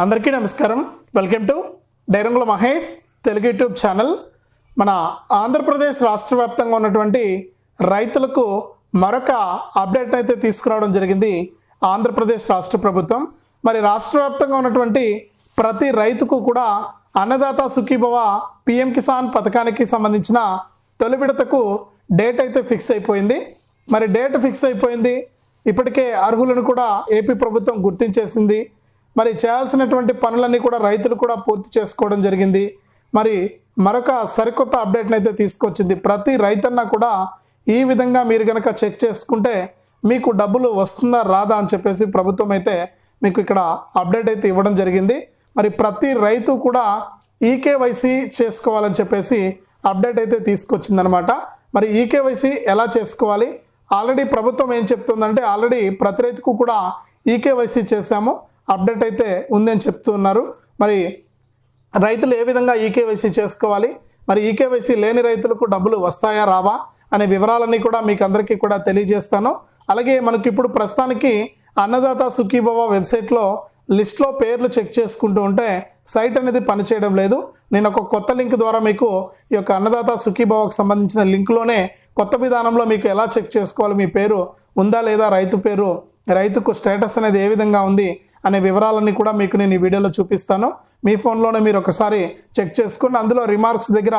అందరికీ నమస్కారం. Welcome to డైరంగుల మహేష్ తెలుగు యూట్యూబ్ ఛానల్. మన ఆంధ్రప్రదేశ్ రాష్ట్ర వ్యాప్తంగా ఉన్నటువంటి రైతులకు మరొక అప్డేట్ అయితే తీసుకురావడం జరిగింది ఆంధ్రప్రదేశ్ రాష్ట్ర ప్రభుత్వం. మరి రాష్ట్ర వ్యాప్తంగా ఉన్నటువంటి ప్రతి రైతుకు కూడా అన్నదాత సుఖీభవ పిఎం కిసాన్ పథకానికి సంబంధించిన తొలి విడతకు డేట్ అయితే ఫిక్స్ అయిపోయింది. మరి డేట్ ఫిక్స్ అయిపోయింది. ఇప్పటికే అర్హులను కూడా ఏపీ ప్రభుత్వం గుర్తించేసింది. మరి చేయాల్సినటువంటి పనులన్నీ కూడా రైతులు కూడా పూర్తి చేసుకోవడం జరిగింది. మరి మరొక సరికొత్త అప్డేట్ని అయితే తీసుకొచ్చింది. ప్రతి రైతన్న కూడా ఈ విధంగా మీరు కనుక చెక్ చేసుకుంటే మీకు డబ్బులు వస్తుందా రాదా అని చెప్పేసి ప్రభుత్వం అయితే మీకు ఇక్కడ అప్డేట్ అయితే ఇవ్వడం జరిగింది. మరి ప్రతి రైతు కూడా ఈకేవైసీ చేసుకోవాలని చెప్పేసి అప్డేట్ అయితే తీసుకొచ్చిందనమాట. మరి ఈకేవైసీ ఎలా చేసుకోవాలి? ఆల్రెడీ ప్రభుత్వం ఏం చెప్తుందంటే ఆల్రెడీ ప్రతి రైతుకు కూడా ఈకేవైసీ చేశాము. అప్డేట్ అయితే ఉందని చెప్తున్నారు మరి రైతులు ఏ విధంగా ఈకేవైసీ చేసుకోవాలి? మరి ఈకేవైసీ లేని రైతులకు డబ్బులు వస్తాయా రావా? అనే వివరాలన్నీ కూడా మీకు అందరికీ కూడా తెలియజేస్తాను. అలాగే మనకి ఇప్పుడు ప్రస్తుతానికి అన్నదాత సుఖీభవ వెబ్సైట్లో లిస్ట్లో పేర్లు చెక్ చేసుకుంటూ ఉంటే సైట్ అనేది పనిచేయడం లేదు. నేను ఒక కొత్త లింక్ ద్వారా మీకు ఈ యొక్క అన్నదాత సుఖీభవకు సంబంధించిన లింక్లోనే కొత్త విధానంలో మీకు ఎలా చెక్ చేసుకోవాలి మీ పేరు ఉందా లేదా రైతు పేరు రైతుకు స్టేటస్ అనేది ఏ విధంగా ఉంది అనే వివరాలన్నీ కూడా మీకు నేను ఈ వీడియోలో చూపిస్తాను. మీ ఫోన్లోనే మీరు ఒకసారి చెక్ చేసుకుని అందులో రిమార్క్స్ దగ్గర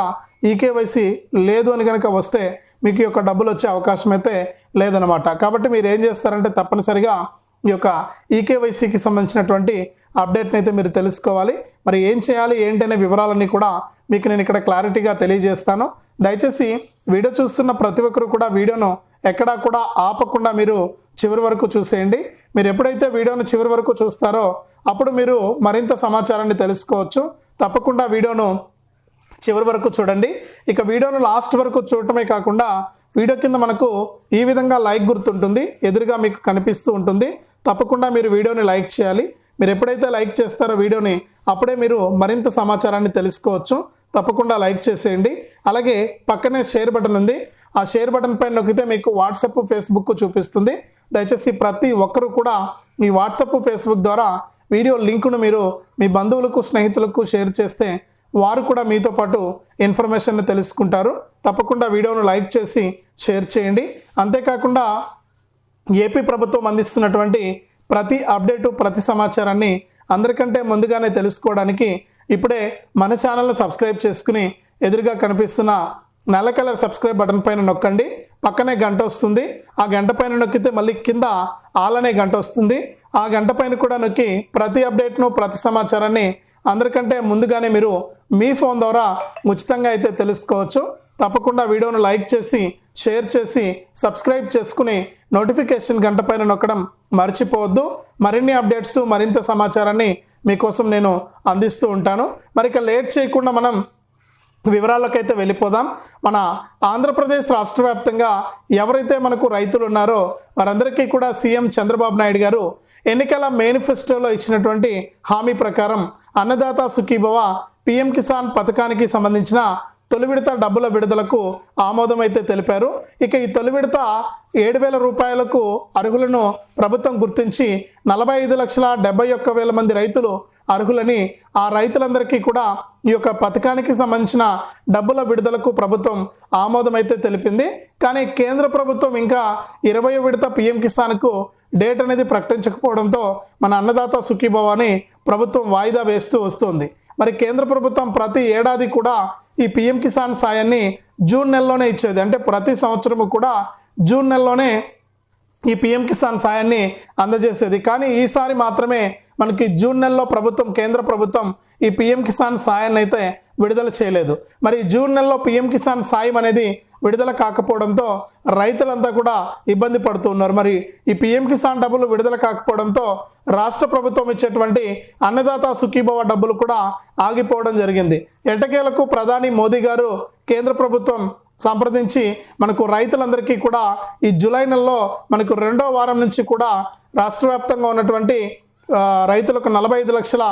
ఈకేవైసీ లేదు అని కనుక వస్తే మీకు ఈ యొక్క డబ్బులు వచ్చే అవకాశం అయితే లేదనమాట కాబట్టి మీరు ఏం చేస్తారంటే తప్పనిసరిగా ఈ యొక్క ఈకేవైసీకి సంబంధించినటువంటి అప్డేట్ని అయితే మీరు తెలుసుకోవాలి. మరి ఏం చేయాలి ఏంటనే వివరాలన్నీ కూడా మీకు నేను ఇక్కడ క్లారిటీగా తెలియజేస్తాను. దయచేసి వీడియో చూస్తున్న ప్రతి ఒక్కరు కూడా వీడియోను ఎక్కడా కూడా ఆపకుండా మీరు చివరి వరకు చూసేయండి. మీరు ఎప్పుడైతే వీడియోను చివరి వరకు చూస్తారో అప్పుడు మీరు మరింత సమాచారాన్ని తెలుసుకోవచ్చు. తప్పకుండా వీడియోను చివరి వరకు చూడండి. ఇక వీడియోను లాస్ట్ వరకు చూడటమే కాకుండా వీడియో కింద మనకు ఈ విధంగా లైక్ గుర్తుంటుంది. ఎదురుగా మీకు కనిపిస్తూ ఉంటుంది. తప్పకుండా మీరు వీడియోని లైక్ చేయాలి. మీరు ఎప్పుడైతే లైక్ చేస్తారో వీడియోని అప్పుడే మీరు మరింత సమాచారాన్ని తెలుసుకోవచ్చు. తప్పకుండా లైక్ చేసేయండి. అలాగే పక్కనే షేర్ బటన్ ఉంది. ఆ షేర్ బటన్ పైన నొక్కితే మీకు వాట్సాప్ ఫేస్బుక్ చూపిస్తుంది. దయచేసి ప్రతి ఒక్కరూ కూడా మీ వాట్సాప్ ఫేస్బుక్ ద్వారా వీడియో లింకును మీరు మీ బంధువులకు స్నేహితులకు షేర్ చేస్తే వారు కూడా మీతో పాటు ఇన్ఫర్మేషన్ తెలుసుకుంటారు. తప్పకుండా వీడియోను లైక్ చేసి షేర్ చేయండి. అంతేకాకుండా ఏపీ ప్రభుత్వం అందిస్తున్నటువంటి ప్రతి అప్డేటు ప్రతి సమాచారాన్ని అందరికంటే ముందుగానే తెలుసుకోవడానికి ఇప్పుడే మన ఛానల్ను సబ్స్క్రైబ్ చేసుకుని ఎదురుగా కనిపిస్తున్న నల్ల కలర్ సబ్స్క్రైబ్ బటన్ పైన నొక్కండి. పక్కనే గంట వస్తుంది. ఆ గంట పైన నొక్కితే మళ్ళీ కింద ఆల్ అనే గంట వస్తుంది. ఆ గంట పైన కూడా నొక్కి ప్రతి అప్డేట్ను ప్రతి సమాచారాన్ని అందరికంటే ముందుగానే మీరు మీ ఫోన్ ద్వారా ఉచితంగా అయితే తెలుసుకోవచ్చు. తప్పకుండా వీడియోను లైక్ చేసి షేర్ చేసి సబ్స్క్రైబ్ చేసుకుని నోటిఫికేషన్ గంట పైన నొక్కడం మర్చిపోవద్దు. మరిన్ని అప్డేట్స్ మరింత సమాచారాన్ని మీకోసం నేను అందిస్తూ ఉంటాను. మరి ఇక లేట్ చేయకుండా మనం వివరాలకైతే వెళ్ళిపోదాం. మన ఆంధ్రప్రదేశ్ రాష్ట్ర వ్యాప్తంగా ఎవరైతే మనకు రైతులు ఉన్నారో వారందరికీ కూడా సీఎం చంద్రబాబు నాయుడు గారు ఎన్నికల మేనిఫెస్టోలో ఇచ్చినటువంటి హామీ ప్రకారం అన్నదాత సుఖీభవ పిఎం కిసాన్ పథకానికి సంబంధించిన తొలి విడత డబ్బుల విడుదలకు ఆమోదం అయితే తెలిపారు. ఇక ఈ తొలి విడత ఏడు వేల రూపాయలకు అర్హులను ప్రభుత్వం గుర్తించి నలభై ఐదు లక్షల డెబ్బై ఒక్క వేల మంది రైతులు అర్హులని ఆ రైతులందరికీ కూడా ఈ యొక్క పథకానికి సంబంధించిన డబ్బుల విడుదలకు ప్రభుత్వం ఆమోదం అయితే తెలిపింది. కానీ కేంద్ర ప్రభుత్వం ఇంకా ఇరవై విడత పిఎం కిసాన్కు డేట్ అనేది ప్రకటించకపోవడంతో మన అన్నదాత సుఖీభవాని ప్రభుత్వం వాయిదా వేస్తూ వస్తుంది. మరి కేంద్ర ప్రభుత్వం ప్రతి ఏడాది కూడా ఈ పిఎం కిసాన్ సాయాన్ని జూన్ నెలలోనే ఇచ్చేది. అంటే ప్రతి సంవత్సరము కూడా జూన్ నెలలోనే ఈ పిఎం కిసాన్ సాయాన్ని అందజేసేది. కానీ ఈసారి మాత్రమే మనకి జూన్ నెలలో ప్రభుత్వం కేంద్ర ప్రభుత్వం ఈ పిఎం కిసాన్ సాయాన్ని అయితే విడుదల చేయలేదు. మరి జూన్ నెలలో పిఎం కిసాన్ సాయం అనేది విడుదల కాకపోవడంతో రైతులంతా కూడా ఇబ్బంది పడుతున్నారు. మరి ఈ పిఎం కిసాన్ డబ్బులు విడుదల కాకపోవడంతో రాష్ట్ర ప్రభుత్వం ఇచ్చేటువంటి అన్నదాత సుఖీభవ డబ్బులు కూడా ఆగిపోవడం జరిగింది. ఎటకేలకు ప్రధాని మోదీ గారు కేంద్ర ప్రభుత్వం సంప్రదించి మనకు రైతులందరికీ కూడా ఈ జూలై నెలలో మనకు రెండో వారం నుంచి కూడా రాష్ట్ర వ్యాప్తంగా ఉన్నటువంటి రైతులకు నలభై ఐదు లక్షల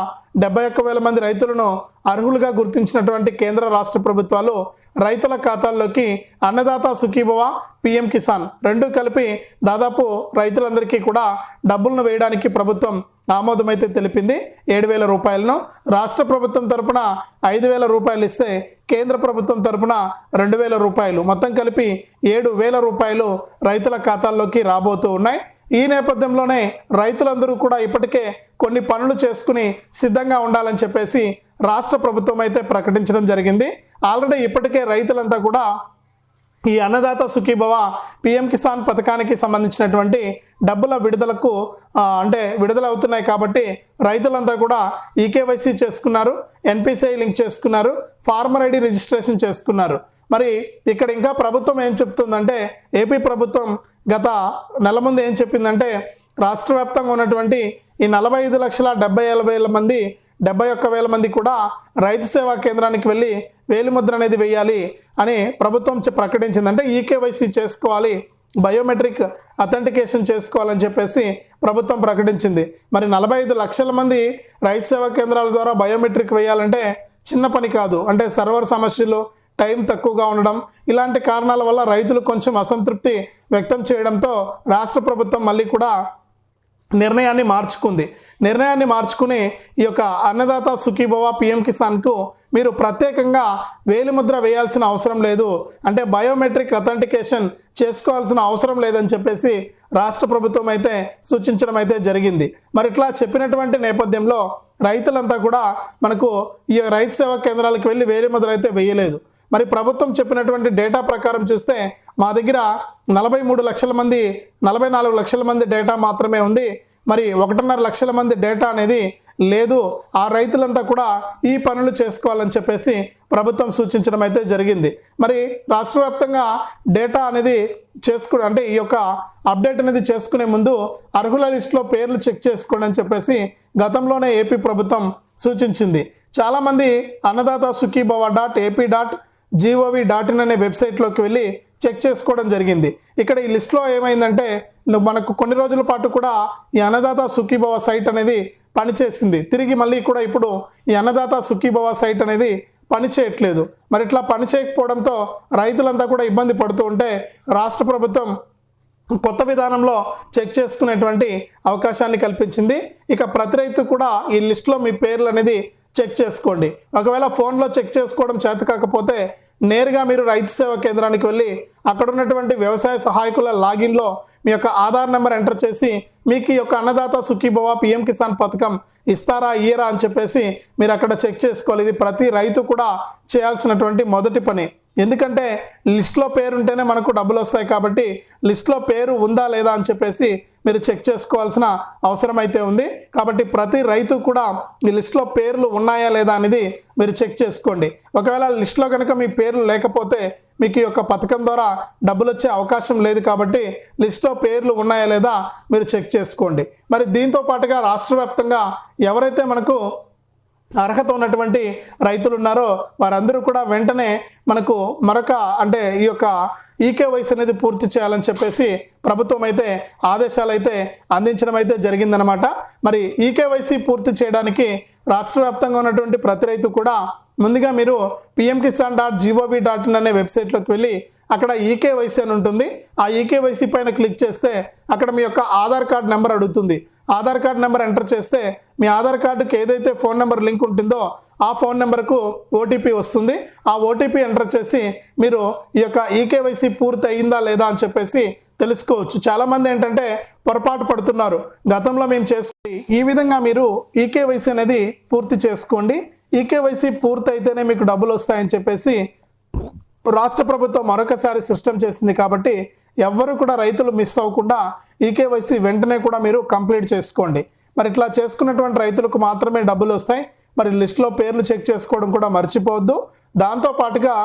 డెబ్బై ఒక్క వేల మంది రైతులను అర్హులుగా గుర్తించినటువంటి కేంద్ర రాష్ట్ర ప్రభుత్వాలు రైతుల ఖాతాల్లోకి అన్నదాత సుఖీభవ పిఎం కిసాన్ రెండు కలిపి దాదాపు రైతులందరికీ కూడా డబ్బులను వేయడానికి ప్రభుత్వం ఆమోదమైతే తెలిపింది. ఏడు వేల రూపాయలను రాష్ట్ర ప్రభుత్వం తరపున ఐదు వేల రూపాయలు ఇస్తే కేంద్ర ప్రభుత్వం తరపున రెండు వేల రూపాయలు. మొత్తం కలిపి ఏడు వేల రూపాయలు రైతుల ఖాతాల్లోకి రాబోతూ ఉన్నాయి. ఈ నేపథ్యంలోనే రైతులందరూ కూడా ఇప్పటికే కొన్ని పనులు చేసుకుని సిద్ధంగా ఉండాలని చెప్పేసి రాష్ట్ర ప్రభుత్వం అయితే ప్రకటించడం జరిగింది. ఆల్రెడీ ఇప్పటికే రైతులంతా కూడా ఈ అన్నదాత సుఖీభవ పిఎం కిసాన్ పథకానికి సంబంధించినటువంటి డబ్బుల విడుదలకు అంటే విడుదల అవుతున్నాయి కాబట్టి రైతులంతా కూడా ఈకేవైసీ చేసుకున్నారు ఎన్పిసిఐ లింక్ చేసుకున్నారు ఫార్మర్ ఐడి రిజిస్ట్రేషన్ చేసుకున్నారు. మరి ఇక్కడ ఇంకా ప్రభుత్వం ఏం చెప్తుందంటే ఏపీ ప్రభుత్వం గత నెల ముందు ఏం చెప్పిందంటే రాష్ట్ర వ్యాప్తంగా ఉన్నటువంటి ఈ నలభై ఐదు లక్షల డెబ్బై ఏళ్ళ వేల మంది డెబ్బై ఒక్క వేల మంది కూడా రైతు సేవా కేంద్రానికి వెళ్ళి వేలిముద్ర అనేది వేయాలి అని ప్రభుత్వం ప్రకటించిందంటే ప్రకటించింది అంటే ఈకేవైసీ చేసుకోవాలి బయోమెట్రిక్ అథెంటికేషన్ చేసుకోవాలని చెప్పేసి ప్రభుత్వం ప్రకటించింది. మరి నలభై ఐదు లక్షల మంది రైతు సేవా కేంద్రాల ద్వారా బయోమెట్రిక్ వేయాలంటే చిన్న పని కాదు. అంటే సర్వర్ సమస్యలు టైం తక్కువగా ఉండడం ఇలాంటి కారణాల వల్ల రైతులు కొంచెం అసంతృప్తి వ్యక్తం చేయడంతో రాష్ట్ర ప్రభుత్వం మళ్ళీ కూడా నిర్ణయాన్ని మార్చుకుంది. నిర్ణయాన్ని మార్చుకుని ఈ యొక్క అన్నదాత సుఖీభవ పిఎం కిసాన్కు మీరు ప్రత్యేకంగా వేలిముద్ర వేయాల్సిన అవసరం లేదు. అంటే బయోమెట్రిక్ అథెంటికేషన్ చేసుకోవాల్సిన అవసరం లేదని చెప్పేసి రాష్ట్ర ప్రభుత్వం అయితే సూచించడం అయితే జరిగింది. మరి ఇట్లా చెప్పినటువంటి నేపథ్యంలో రైతులంతా కూడా మనకు ఈ రైతు సేవా కేంద్రాలకు వెళ్ళి వేలిముద్ర అయితే వేయలేదు. మరి ప్రభుత్వం చెప్పినటువంటి డేటా ప్రకారం చూస్తే మా దగ్గర నలభై మూడు లక్షల మంది నలభై నాలుగు లక్షల మంది డేటా మాత్రమే ఉంది. మరి ఒకటిన్నర లక్షల మంది డేటా అనేది లేదు. ఆ రైతులంతా కూడా ఈ పనులు చేసుకోవాలని చెప్పేసి ప్రభుత్వం సూచించడం అయితే జరిగింది. మరి రాష్ట్ర వ్యాప్తంగా డేటా అనేది చేసుకు అంటే ఈ యొక్క అప్డేట్ అనేది చేసుకునే ముందు అర్హుల లిస్టులో పేర్లు చెక్ చేసుకోండి అని చెప్పేసి గతంలోనే ఏపీ ప్రభుత్వం సూచించింది. చాలామంది Annadata Sukhibhava dot AP dot G O V dot in అనే వెబ్సైట్లోకి వెళ్ళి చెక్ చేసుకోవడం జరిగింది. ఇక్కడ ఈ లిస్ట్లో ఏమైందంటే మనకు కొన్ని రోజుల పాటు కూడా ఈ అన్నదాత సుఖీభవ సైట్ అనేది పనిచేసింది. తిరిగి మళ్ళీ కూడా ఇప్పుడు ఈ అన్నదాత సుఖీభవ సైట్ అనేది పనిచేయట్లేదు. మరి ఇట్లా పనిచేయకపోవడంతో రైతులంతా కూడా ఇబ్బంది పడుతూ ఉంటే రాష్ట్ర ప్రభుత్వం కొత్త విధానంలో చెక్ చేసుకునేటువంటి అవకాశాన్ని కల్పించింది. ఇక ప్రతి రైతు కూడా ఈ లిస్ట్లో మీ పేర్లు అనేది చెక్ చేసుకోండి. ఒకవేళ ఫోన్లో చెక్ చేసుకోవడం చేత కాకపోతే నేరుగా మీరు రైతు సేవా కేంద్రానికి వెళ్ళి అక్కడ ఉన్నటువంటి వ్యవసాయ సహాయకుల లాగిన్లో మీ యొక్క ఆధార్ నెంబర్ ఎంటర్ చేసి మీకు ఈ యొక్క అన్నదాత సుఖీభవ పిఎం కిసాన్ పథకం ఇస్తారా ఇయ్యరా అని చెప్పేసి మీరు అక్కడ చెక్ చేసుకోవాలి. ఇది ప్రతి రైతు కూడా చేయాల్సినటువంటి మొదటి పని. ఎందుకంటే లిస్ట్లో పేరు ఉంటేనే మనకు డబ్బులు వస్తాయి కాబట్టి లిస్ట్లో పేరు ఉందా లేదా అని చెప్పేసి మీరు చెక్ చేసుకోవాల్సిన అవసరం అయితే ఉంది. కాబట్టి ప్రతి రైతు కూడా ఈ లిస్ట్లో పేర్లు ఉన్నాయా లేదా అనేది మీరు చెక్ చేసుకోండి. ఒకవేళ లిస్ట్లో కనుక మీ పేర్లు లేకపోతే మీకు ఈ యొక్క పథకం ద్వారా డబ్బులు వచ్చే అవకాశం లేదు కాబట్టి లిస్ట్లో పేర్లు ఉన్నాయా లేదా మీరు చెక్ చేసుకోండి. మరి దీంతో పాటుగా రాష్ట్ర వ్యాప్తంగా ఎవరైతే మనకు అర్హత ఉన్నటువంటి రైతులు ఉన్నారో వారందరూ కూడా వెంటనే మనకు మరొక అంటే ఈ యొక్క ఈకేవైసీ అనేది పూర్తి చేయాలని చెప్పేసి ప్రభుత్వం అయితే ఆదేశాలు అయితే అందించడం అయితే జరిగిందనమాట మరి ఈకేవైసీ పూర్తి చేయడానికి రాష్ట్ర వ్యాప్తంగా ఉన్నటువంటి ప్రతి రైతు కూడా ముందుగా మీరు PM Kisan dot G O V dot in అనే వెబ్సైట్లోకి వెళ్ళి అక్కడ ఈకేవైసీ అని ఉంటుంది. ఆ ఈకేవైసీ పైన క్లిక్ చేస్తే అక్కడ మీ యొక్క ఆధార్ కార్డ్ నెంబర్ అడుగుతుంది. ఆధార్ కార్డ్ నెంబర్ ఎంటర్ చేస్తే మీ ఆధార్ కార్డుకి ఏదైతే ఫోన్ నెంబర్ లింక్ ఉంటుందో ఆ ఫోన్ నెంబర్కు ఓటీపీ వస్తుంది. ఆ ఓటీపీ ఎంటర్ చేసి మీరు ఈ యొక్క ఈకేవైసీ పూర్తి అయిందా లేదా అని చెప్పేసి తెలుసుకోవచ్చు. చాలామంది ఏంటంటే పొరపాటు పడుతున్నారు. గతంలో మేము చేసుకుని ఈ విధంగా మీరు ఈకేవైసీ అనేది పూర్తి చేసుకోండి. ఈకేవైసీ పూర్తి అయితేనే మీకు డబ్బులు వస్తాయని చెప్పేసి రాష్ట్ర ప్రభుత్వం మరొకసారి సృష్టం చేసింది కాబట్టి ఎవ్వరు కూడా రైతులు మిస్ అవ్వకుండా ఈకేవైసీ వెంటనే కూడా మీరు కంప్లీట్ చేసుకోండి. మరి ఇట్లా చేసుకున్నటువంటి రైతులకు మాత్రమే డబ్బులు వస్తాయి. మరి లిస్ట్లో పేర్లు చెక్ చేసుకోవడం కూడా మర్చిపోవద్దు. దాంతో పాటుగా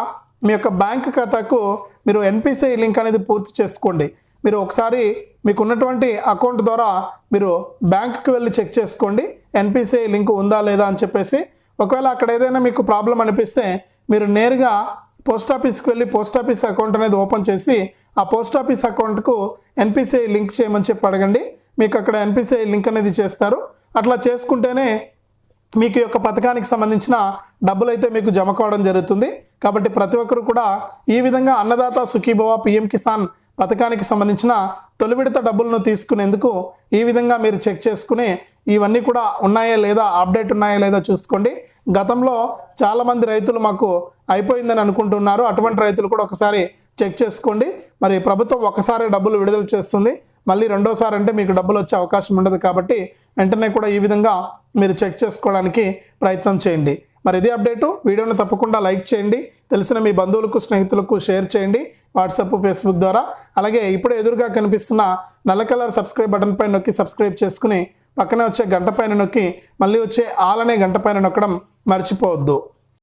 మీ యొక్క బ్యాంక్ ఖాతాకు మీరు ఎన్పిసిఐ లింక్ అనేది పూర్తి చేసుకోండి. మీరు ఒకసారి మీకు ఉన్నటువంటి అకౌంట్ ద్వారా మీరు బ్యాంకుకి వెళ్ళి చెక్ చేసుకోండి. ఎన్పిసిఐ లింక్ ఉందా లేదా అని చెప్పేసి. ఒకవేళ అక్కడ ఏదైనా మీకు ప్రాబ్లం అనిపిస్తే మీరు నేరుగా పోస్ట్ ఆఫీస్కి వెళ్ళి పోస్ట్ ఆఫీస్ అకౌంట్ అనేది ఓపెన్ చేసి ఆ పోస్ట్ ఆఫీస్ అకౌంట్కు ఎన్పిసిఐ లింక్ చేయమని చెప్పి అడగండి. మీకు అక్కడ ఎన్పిసిఐ లింక్ అనేది చేస్తారు. అట్లా చేసుకుంటేనే మీకు యొక్క పథకానికి సంబంధించిన డబ్బులు అయితే మీకు జమ కావడం జరుగుతుంది. కాబట్టి ప్రతి ఒక్కరు కూడా ఈ విధంగా అన్నదాత సుఖీభవ పిఎం కిసాన్ పథకానికి సంబంధించిన తొలి విడత డబ్బులను తీసుకునేందుకు ఈ విధంగా మీరు చెక్ చేసుకుని ఇవన్నీ కూడా ఉన్నాయా లేదా అప్డేట్ ఉన్నాయా లేదా చూసుకోండి. గతంలో చాలామంది రైతులు మాకు అయిపోయిందని అనుకుంటున్నారు. అటువంటి రైతులు కూడా ఒకసారి చెక్ చేసుకోండి. మరి ప్రభుత్వం ఒకసారి డబ్బులు విడుదల చేస్తుంది. మళ్ళీ రెండోసారి అంటే మీకు డబ్బులు వచ్చే అవకాశం ఉండదు కాబట్టి వెంటనే కూడా ఈ విధంగా మీరు చెక్ చేసుకోవడానికి ప్రయత్నం చేయండి. మరి ఇదే అప్డేటు. వీడియోని తప్పకుండా లైక్ చేయండి. తెలిసిన మీ బంధువులకు స్నేహితులకు షేర్ చేయండి. వాట్సాప్ ఫేస్బుక్ ద్వారా. అలాగే ఇప్పుడు ఎదురుగా కనిపిస్తున్న నల్ల కలర్ సబ్స్క్రైబ్ బటన్ పైన నొక్కి సబ్స్క్రైబ్ చేసుకుని పక్కనే వచ్చే గంట పైన నొక్కి మళ్ళీ వచ్చే ఆల్ అనే గంట పైన నొక్కడం మర్చిపోవద్దు.